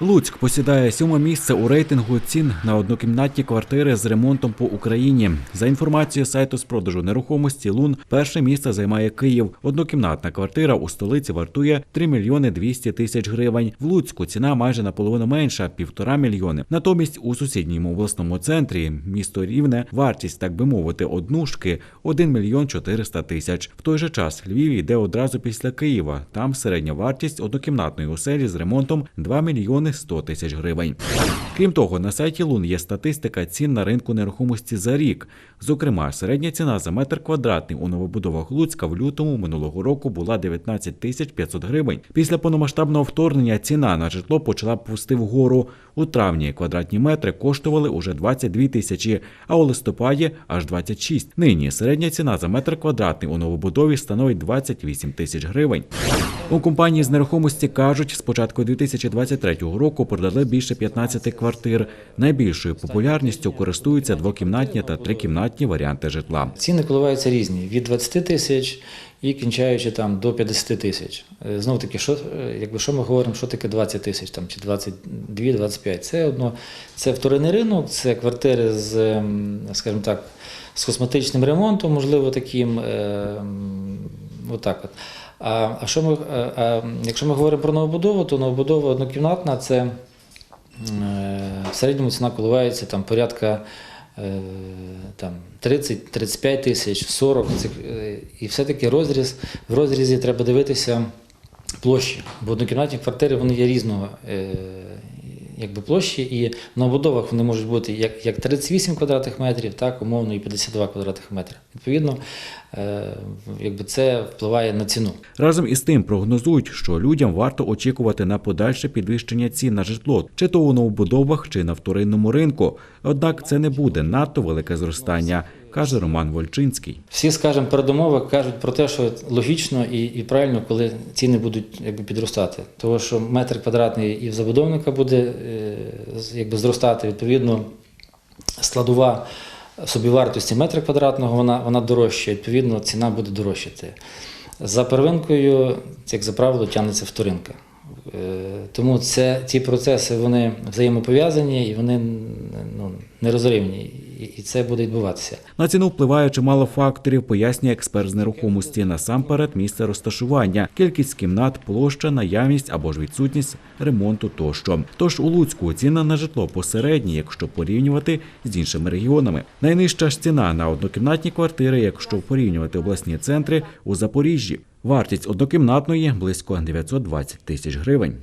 Луцьк посідає сьоме місце у рейтингу цін на однокімнатні квартири з ремонтом по Україні. За інформацією сайту з продажу нерухомості Лун, перше місце займає Київ. Однокімнатна квартира у столиці вартує 3 мільйони 200 тисяч гривень. В Луцьку ціна майже наполовину менша півтора мільйони. Натомість у сусідньому обласному центрі місто Рівне вартість, так би мовити, однушки 1 мільйон 400 тисяч. В той же час Львів йде одразу після Києва. Там середня вартість однокімнатної оселі з ремонтом 2 мільйони 100 тисяч гривень. Крім того, на сайті Лун є статистика цін на ринку нерухомості за рік. Зокрема, середня ціна за метр квадратний у новобудовах Луцька в лютому минулого року була 19 тисяч 500 гривень. Після повномасштабного вторгнення ціна на житло почала пусти вгору. У травні квадратні метри коштували уже 22 тисячі, а у листопаді аж 26. Нині середня ціна за метр квадратний у новобудові становить 28 тисяч гривень. У компанії з нерухомості кажуть, з початку 2023 року продали більше 15 квартир. Найбільшою популярністю користуються двокімнатні та трикімнатні варіанти житла. Ціни коливаються різні від 20 тисяч і кінчаючи там до 50 тисяч. Знов таки, що, е, якби що ми говоримо, що таке 20 тисяч там, чи 22-25? Це одно, це вторинний ринок, це квартири з, ем, скажімо так, з косметичним ремонтом, можливо, таким. ем, Отак от. А, а, що ми, а, а якщо ми говоримо про новобудову, то новобудова однокімнатна це е, в середньому ціна коливається там порядка е, там 30-35 тисяч, 40. Це, е, і все-таки розріз, в розрізі треба дивитися площі. Бо однокімнатні квартири вони є різного е, якби площі, і в новобудовах вони можуть бути як, як 38 квадратних метрів, так умовно і 52 квадратних метри. Відповідно, е, якби це впливає на ціну. Разом із тим прогнозують, що людям варто очікувати на подальше підвищення цін на житло, чи то у новобудовах, чи на вторинному ринку. Однак це не буде надто велике зростання, каже Роман Вольчинський. Всі, скажімо, передумови кажуть про те, що логічно і, і правильно, коли ціни будуть якби, підростати. Тому що метр квадратний і в забудовника буде е, якби, зростати, відповідно, складова собівартості метра квадратного вона, вона дорожча, відповідно, ціна буде дорожчати. За первинкою, як за правило, тягнеться вторинка. Е, Тому це, ці процеси вони взаємопов'язані і вони ну, нерозривні. І- це буде відбуватися. На ціну впливає чимало факторів, пояснює експерт з нерухомості. Насамперед, місце розташування, кількість кімнат, площа, наявність або ж відсутність ремонту тощо. Тож у Луцьку ціна на житло посередні, якщо порівнювати з іншими регіонами. Найнижча ж ціна на однокімнатні квартири, якщо порівнювати обласні центри у Запоріжжі. Вартість однокімнатної близько 920 тисяч гривень.